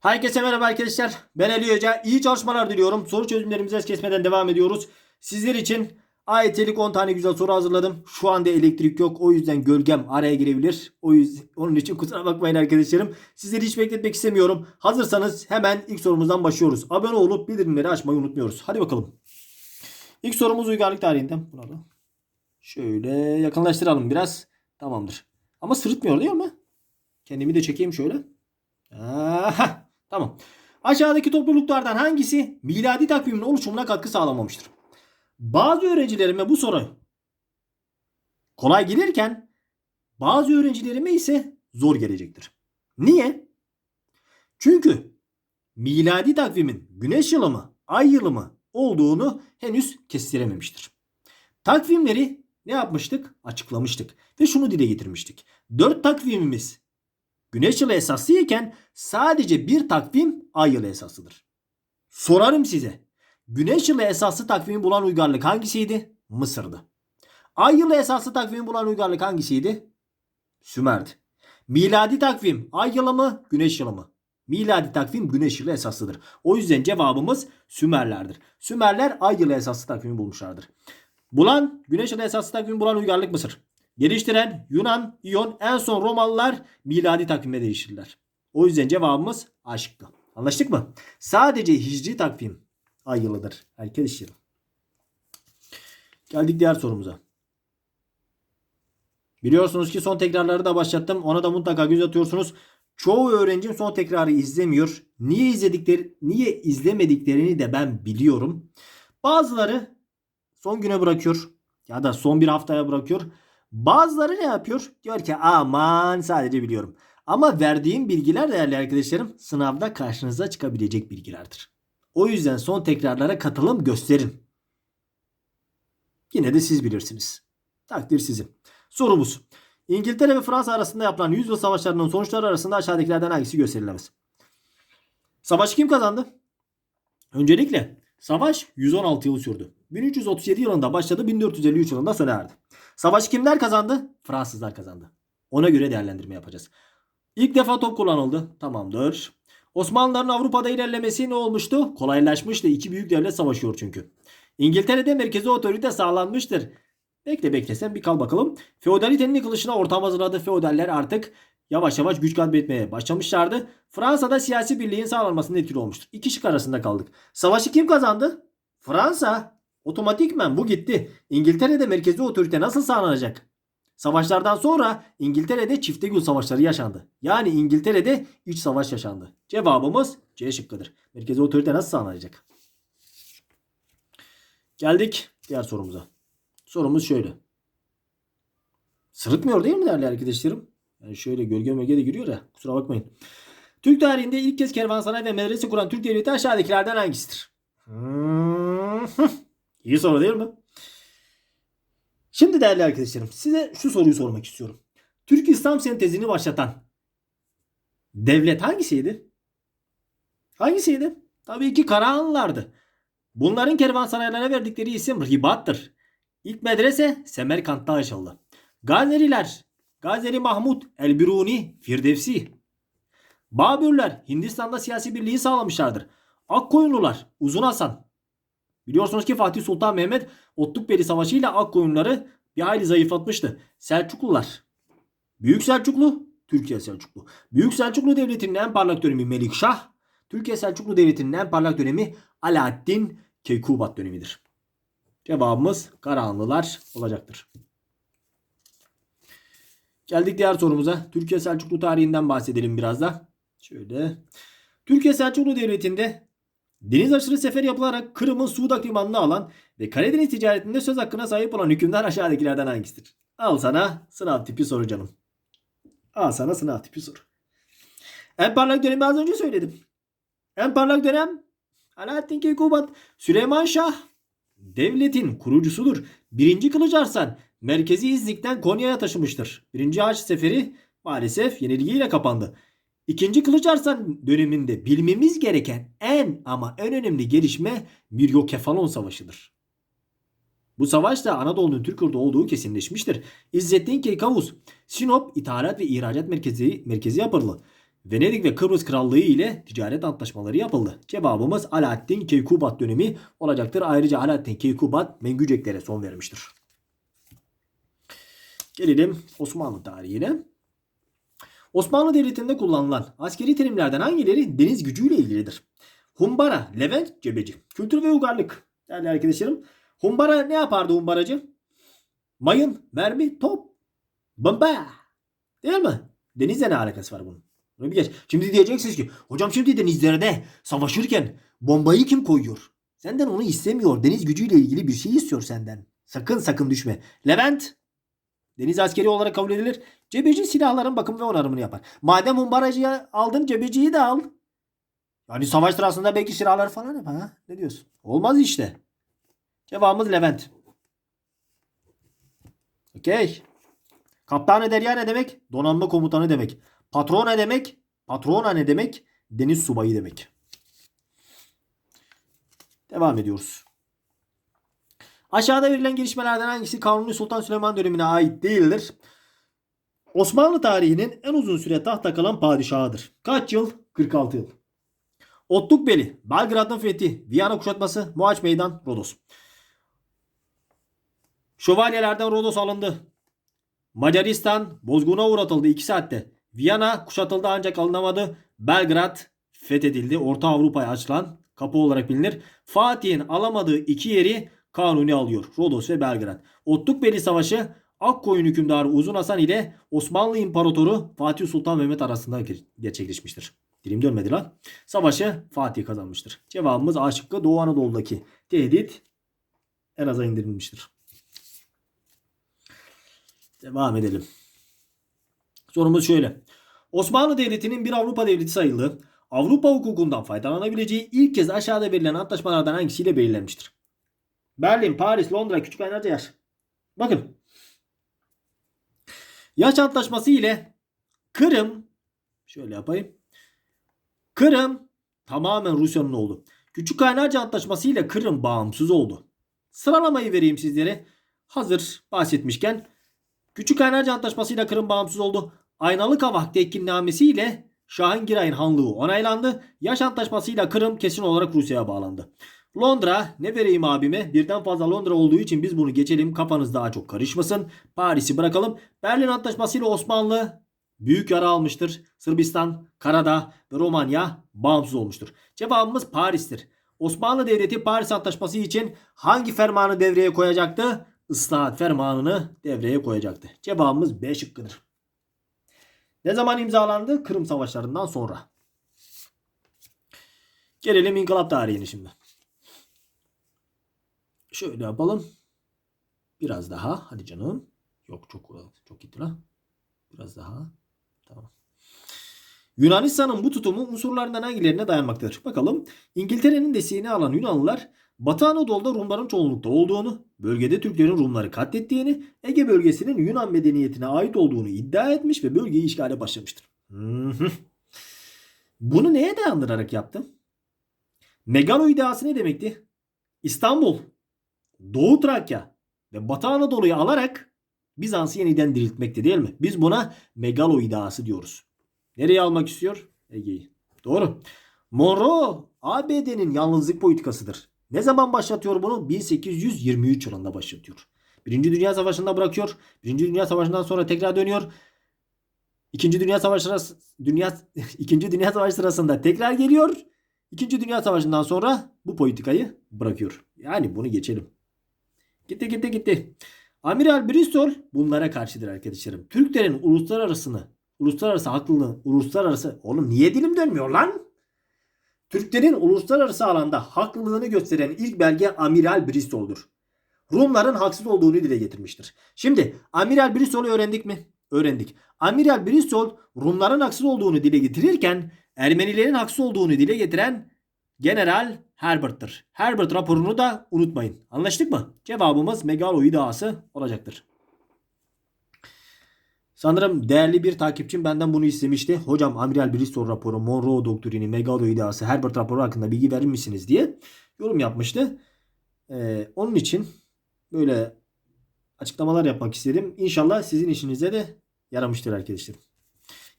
Herkese merhaba arkadaşlar. Ben Ali Hoca. İyi çalışmalar diliyorum. Soru çözümlerimize es kesmeden devam ediyoruz. Sizler için AYT'lik 10 tane güzel soru hazırladım. Şu anda elektrik yok. O yüzden gölgem araya girebilir. O yüzden onun için kusura bakmayın arkadaşlarım. Sizleri hiç bekletmek istemiyorum. Hazırsanız hemen ilk sorumuzdan başlıyoruz. Abone olup bildirimleri açmayı unutmuyoruz. Hadi bakalım. İlk sorumuz uygarlık tarihinden. Bunu da şöyle yakınlaştıralım biraz. Tamamdır. Ama sırıtmıyor değil mi? Kendimi de çekeyim şöyle. Aha, tamam. Aşağıdaki topluluklardan hangisi miladi takvimin oluşumuna katkı sağlamamıştır? Bazı öğrencilerime bu soru kolay gelirken bazı öğrencilerime ise zor gelecektir. Niye? Çünkü miladi takvimin güneş yılı mı, ay yılı mı olduğunu henüz kestirememiştir. Takvimleri ne yapmıştık? Açıklamıştık ve şunu dile getirmiştik. Dört takvimimiz Güneş yılı esaslı iken sadece bir takvim ay yılı esaslıdır. Sorarım size. Güneş yılı esaslı takvimi bulan uygarlık hangisiydi? Mısır'dı. Ay yılı esaslı takvimi bulan uygarlık hangisiydi? Sümer'di. Miladi takvim ay yılı mı? Güneş yılı mı? Miladi takvim güneş yılı esaslıdır. O yüzden cevabımız Sümerlerdir. Sümerler ay yılı esaslı takvimi bulmuşlardır. Bulan güneş yılı esaslı takvimi bulan uygarlık Mısır. Geliştiren Yunan, İyon, en son Romalılar miladi takvime değişirler. O yüzden cevabımız A şıkkı. Anlaştık mı? Sadece hicri takvim ay yılıdır arkadaşlarım. Geldik diğer sorumuza. Biliyorsunuz ki son tekrarları da başlattım. Ona da mutlaka göz atıyorsunuz. Çoğu öğrencim son tekrarı izlemiyor. Niye izledikleri, niye izlemediklerini de ben biliyorum. Bazıları son güne bırakıyor ya da son bir haftaya bırakıyor. Bazıları ne yapıyor? Diyor ki aman sadece biliyorum. Ama verdiğim bilgiler değerli arkadaşlarım sınavda karşınıza çıkabilecek bilgilerdir. O yüzden son tekrarlara katılım gösterin. Yine de siz bilirsiniz. Takdir sizin. Sorumuz. İngiltere ve Fransa arasında yapılan yüzyıl savaşlarının sonuçları arasında aşağıdakilerden hangisi gösterilemez? Savaşı kim kazandı? Öncelikle savaş 116 yıl sürdü. 1337 yılında başladı, 1453 yılında sona erdi. Savaşı kimler kazandı? Fransızlar kazandı. Ona göre değerlendirme yapacağız. İlk defa top kullanıldı. Tamamdır. Osmanlıların Avrupa'da ilerlemesi ne olmuştu? Kolaylaşmıştı. İki büyük devlet savaşıyor çünkü. İngiltere'de merkezi otorite sağlanmıştır. Bekle bekle sen bir kal bakalım. Feodalitenin yıkılışına ortam hazırladı. Feodaller artık yavaş yavaş güç kaybetmeye başlamışlardı. Fransa'da siyasi birliğin sağlanmasında etkili olmuştur. İki şık arasında kaldık. Savaşı kim kazandı? Fransa. Otomatikmen bu gitti. İngiltere'de merkezi otorite nasıl sağlanacak? Savaşlardan sonra İngiltere'de çiftegül savaşları yaşandı. Yani İngiltere'de iç savaş yaşandı. Cevabımız C şıkkıdır. Merkezi otorite nasıl sağlanacak? Geldik diğer sorumuza. Sorumuz şöyle. Sırıtmıyor değil mi değerli arkadaşlarım? Yani şöyle gölge mölge de giriyor ya. Kusura bakmayın. Türk tarihinde ilk kez kervansaray ve medrese kuran Türk devleti aşağıdakilerden hangisidir? İyi soru değil mi? Şimdi değerli arkadaşlarım size şu soruyu sormak istiyorum. Türk İslam sentezini başlatan devlet hangisiydi? Hangisiydi? Tabii ki Karahanlılardı. Bunların kervansaraylara verdikleri isim ribattır. İlk medrese Semerkant'ta açıldı. Gazeriler, Gazeri Mahmud, Elbiruni, Firdevsi. Babürler Hindistan'da siyasi birliği sağlamışlardır. Akkoyunlular, Uzun Hasan. Biliyorsunuz ki Fatih Sultan Mehmet Otlukbeli Savaşı ile Akkoyunları bir hayli zayıflatmıştı. Selçuklular. Büyük Selçuklu, Türkiye Selçuklu. Büyük Selçuklu Devleti'nin en parlak dönemi Melikşah. Türkiye Selçuklu Devleti'nin en parlak dönemi Alaaddin Keykubat dönemidir. Cevabımız Karahanlılar olacaktır. Geldik diğer sorumuza. Türkiye Selçuklu tarihinden bahsedelim biraz da. Şöyle. Türkiye Selçuklu Devleti'nde deniz aşırı sefer yapılarak Kırım'ın Sudak limanını alan ve Karadeniz ticaretinde söz hakkına sahip olan hükümdar aşağıdakilerden hangisidir? Al sana sınav tipi soru canım. Al sana sınav tipi soru. En parlak dönemi az önce söyledim. En parlak dönem Alaaddin Keykubat, Süleyman Şah devletin kurucusudur. Birinci Kılıç Arslan merkezi İznik'ten Konya'ya taşımıştır. Birinci Haç Seferi maalesef yenilgiyle kapandı. İkinci Kılıç Arslan döneminde bilmemiz gereken en ama en önemli gelişme Miryokefalon Savaşı'dır. Bu savaşta Anadolu'nun Türkür'de olduğu kesinleşmiştir. İzzettin Keykavus, Sinop ithalat ve ihracat merkezi, merkezi yapıldı. Venedik ve Kıbrıs Krallığı ile ticaret antlaşmaları yapıldı. Cevabımız Alaaddin Keykubat dönemi olacaktır. Ayrıca Alaaddin Keykubat Mengüceklere son vermiştir. Gelelim Osmanlı tarihine. Osmanlı Devleti'nde kullanılan askeri terimlerden hangileri deniz gücüyle ilgilidir? Humbara, Levent, Cebeci. Kültür ve uygarlık. Değerli arkadaşlarım. Humbara ne yapardı humbaracı? Mayın, mermi, top, bomba. Değil mi? Denizle ne alakası var bunun? Bunu bir geç. Şimdi diyeceksiniz ki hocam şimdi denizlerde savaşırken bombayı kim koyuyor? Senden onu istemiyor. Deniz gücüyle ilgili bir şey istiyor senden. Sakın sakın düşme. Levent deniz askeri olarak kabul edilir. Cebeci silahların bakım ve onarımını yapar. Madem humbaracıya aldın cebeciyi de al. Yani savaş sırasında belki silahlar falan yap ha. Ne diyorsun? Olmaz işte. Cevabımız Levent. Okey. Kaptanı derya ne demek? Donanma komutanı demek. Patron ne demek? Patrona ne demek? Deniz subayı demek. Devam ediyoruz. Aşağıda verilen gelişmelerden hangisi Kanuni Sultan Süleyman dönemine ait değildir? Osmanlı tarihinin en uzun süre tahta kalan padişahıdır. Kaç yıl? 46 yıl. Otlukbeli, Belgrad'ın fethi, Viyana kuşatması, Mohaç Meydan, Rodos. Şövalyelerden Rodos alındı. Macaristan bozguna uğratıldı 2 saatte. Viyana kuşatıldı ancak alınamadı. Belgrad fethedildi. Orta Avrupa'ya açılan kapı olarak bilinir. Fatih'in alamadığı iki yeri Kanuni alıyor. Rodos ve Belgrad. Otlukbeli Savaşı Akkoyun hükümdarı Uzun Hasan ile Osmanlı İmparatoru Fatih Sultan Mehmet arasında gerçekleşmiştir. Dilim dönmedi lan. Savaşı Fatih kazanmıştır. Cevabımız A şıkkı Doğu Anadolu'daki tehdit en aza indirilmiştir. Devam edelim. Sorumuz şöyle. Osmanlı Devleti'nin bir Avrupa devleti sayıldığı, Avrupa hukukundan faydalanabileceği ilk kez aşağıda verilen antlaşmalardan hangisiyle belirlenmiştir? Berlin, Paris, Londra, Küçük Aynaca Yaş. Bakın. Yaş Antlaşması ile Kırım şöyle yapayım. Kırım tamamen Rusya'nın oldu. Küçük Kaynarca Antlaşması ile Kırım bağımsız oldu. Sıralamayı vereyim sizlere. Hazır bahsetmişken Küçük Kaynarca Antlaşması ile Kırım bağımsız oldu. Aynalı Kavak Tekinnamesi ile Şahangiray'ın hanlığı onaylandı. Yaş Antlaşması ile Kırım kesin olarak Rusya'ya bağlandı. Londra ne vereyim abime? Birden fazla Londra olduğu için biz bunu geçelim. Kafanız daha çok karışmasın. Paris'i bırakalım. Berlin Antlaşması ile Osmanlı büyük yara almıştır. Sırbistan, Karadağ ve Romanya bağımsız olmuştur. Cevabımız Paris'tir. Osmanlı Devleti Paris Antlaşması için hangi fermanı devreye koyacaktı? Islahat fermanını devreye koyacaktı. Cevabımız B şıkkıdır. Ne zaman imzalandı? Kırım Savaşları'ndan sonra. Gelelim inkılap tarihine şimdi. Şöyle yapalım. Biraz daha. Hadi canım. Yok çok çok gitti lan. Biraz daha. Tamam. Yunanistan'ın bu tutumu unsurlarından hangilerine dayanmaktadır? Bakalım. İngiltere'nin desteğini alan Yunanlılar Batı Anadolu'da Rumların çoğunlukta olduğunu, bölgede Türklerin Rumları katlettiğini, Ege bölgesinin Yunan medeniyetine ait olduğunu iddia etmiş ve bölgeyi işgale başlamıştır. Bunu neye dayandırarak yaptı? Megalo iddiası ne demekti? İstanbul, Doğu Trakya ve Batı Anadolu'yu alarak Bizans'ı yeniden diriltmekte değil mi? Biz buna megalo iddiası diyoruz. Nereye almak istiyor? Ege'yi. Doğru. Monroe ABD'nin yalnızlık politikasıdır. Ne zaman başlatıyor bunu? 1823 yılında başlatıyor. Birinci Dünya Savaşı'nda bırakıyor. Birinci Dünya Savaşı'ndan sonra tekrar dönüyor. İkinci Dünya Savaşı sırası, Dünya İkinci Dünya Savaşı sırasında tekrar geliyor. İkinci Dünya Savaşı'ndan sonra bu politikayı bırakıyor. Yani bunu geçelim. Gitti gitti gitti. Amiral Bristol bunlara karşıdır arkadaşlarım. Türklerin uluslararasını, uluslararası haklılığını, uluslararası... Oğlum niye dilim dönmüyor lan? Türklerin uluslararası alanda haklılığını gösteren ilk belge Amiral Bristol'dur. Rumların haksız olduğunu dile getirmiştir. Şimdi Amiral Bristol'u öğrendik mi? Öğrendik. Amiral Bristol Rumların haksız olduğunu dile getirirken Ermenilerin haksız olduğunu dile getiren General Herbert'tır. Herbert raporunu da unutmayın. Anlaştık mı? Cevabımız Megalo iddiası olacaktır. Sanırım değerli bir takipçim benden bunu istemişti. Hocam Amiral Bristol raporu, Monroe doktrini, Megalo iddiası, Herbert raporu hakkında bilgi verir misiniz diye yorum yapmıştı. Ee, onun için böyle açıklamalar yapmak istedim. İnşallah sizin işinize de yaramıştır arkadaşlar.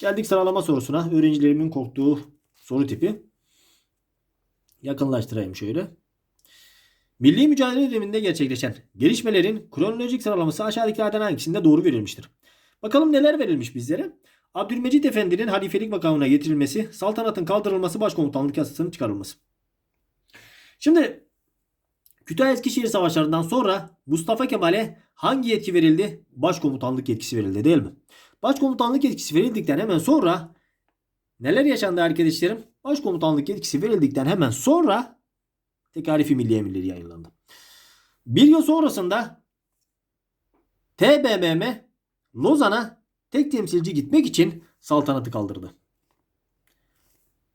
Geldik sıralama sorusuna. Öğrencilerimin korktuğu soru tipi. Yakınlaştırayım şöyle. Milli mücadele döneminde gerçekleşen gelişmelerin kronolojik sıralaması aşağıdakilerden hangisinde doğru verilmiştir? Bakalım neler verilmiş bizlere? Abdülmecit Efendi'nin halifelik makamına getirilmesi, saltanatın kaldırılması, başkomutanlık yasasının çıkarılması. Şimdi Kütahya Eskişehir savaşlarından sonra Mustafa Kemal'e hangi yetki verildi? Başkomutanlık yetkisi verildi değil mi? Başkomutanlık yetkisi verildikten hemen sonra neler yaşandı arkadaşlarım? Başkomutanlık yetkisi verildikten hemen sonra Tekalifi Milli Emirleri yayınlandı. Bir yıl sonrasında TBMM Lozan'a tek temsilci gitmek için saltanatı kaldırdı.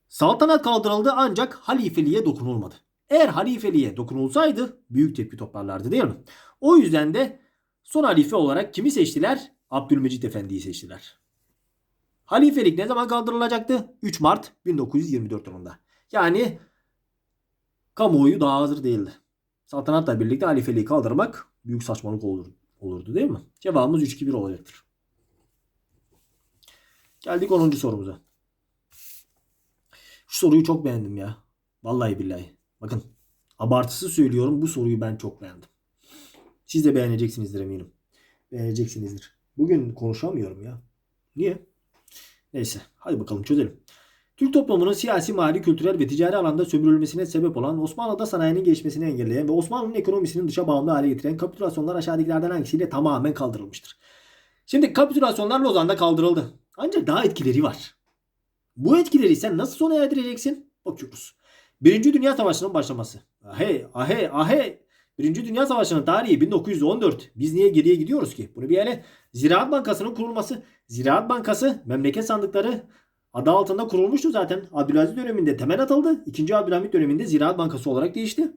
Saltanat kaldırıldı ancak halifeliğe dokunulmadı. Eğer halifeliğe dokunulsaydı büyük tepki toplarlardı değil mi? O yüzden de son halife olarak kimi seçtiler? Abdülmecit Efendi'yi seçtiler. Halifelik ne zaman kaldırılacaktı? 3 Mart 1924 yılında. Yani kamuoyu daha hazır değildi. Saltanatla birlikte halifeliği kaldırmak büyük saçmalık olur, olurdu değil mi? Cevabımız 3-2-1 olacaktır. Geldik 10. sorumuza. Şu soruyu çok beğendim ya. Vallahi billahi. Bakın abartısız söylüyorum bu soruyu ben çok beğendim. Siz de beğeneceksinizdir eminim. Beğeneceksinizdir. Bugün konuşamıyorum ya. Niye? Neyse hadi bakalım çözelim. Türk toplumunun siyasi, mali, kültürel ve ticari alanda sömürülmesine sebep olan Osmanlı'da sanayinin gelişmesini engelleyen ve Osmanlı'nın ekonomisinin dışa bağımlı hale getiren kapitülasyonlar aşağıdakilerden hangisiyle tamamen kaldırılmıştır? Şimdi kapitülasyonlar Lozan'da kaldırıldı. Ancak daha etkileri var. Bu etkileri sen nasıl sona erdireceksin? Bakıyoruz. Birinci Dünya Savaşı'nın başlaması. Ahey, ahey, ahey. Birinci Dünya Savaşı'nın tarihi 1914. Biz niye geriye gidiyoruz ki? Bunu bir ele Ziraat Bankası'nın kurulması. Ziraat Bankası memleket sandıkları adı altında kurulmuştu zaten. Abdülaziz döneminde temel atıldı. İkinci Abdülhamit döneminde Ziraat Bankası olarak değişti.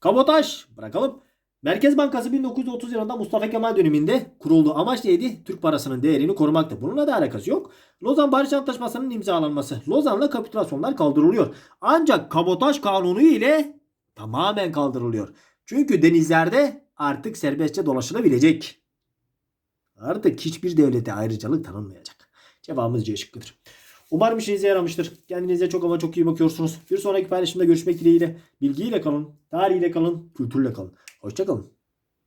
Kabotaj bırakalım. Merkez Bankası 1930 yılında Mustafa Kemal döneminde kuruldu. Amaç neydi? Türk parasının değerini korumaktı. Bununla da alakası yok. Lozan Barış Antlaşması'nın imzalanması. Lozan'la kapitülasyonlar kaldırılıyor. Ancak kabotaj kanunu ile tamamen kaldırılıyor. Çünkü denizlerde artık serbestçe dolaşılabilecek. Artık hiçbir devlete ayrıcalık tanınmayacak. Cevabımız C şıkkıdır. Umarım işinize yaramıştır. Kendinize çok ama çok iyi bakıyorsunuz. Bir sonraki paylaşımda görüşmek dileğiyle. Bilgiyle kalın, tarihiyle kalın, kültürle kalın. Hoşçakalın.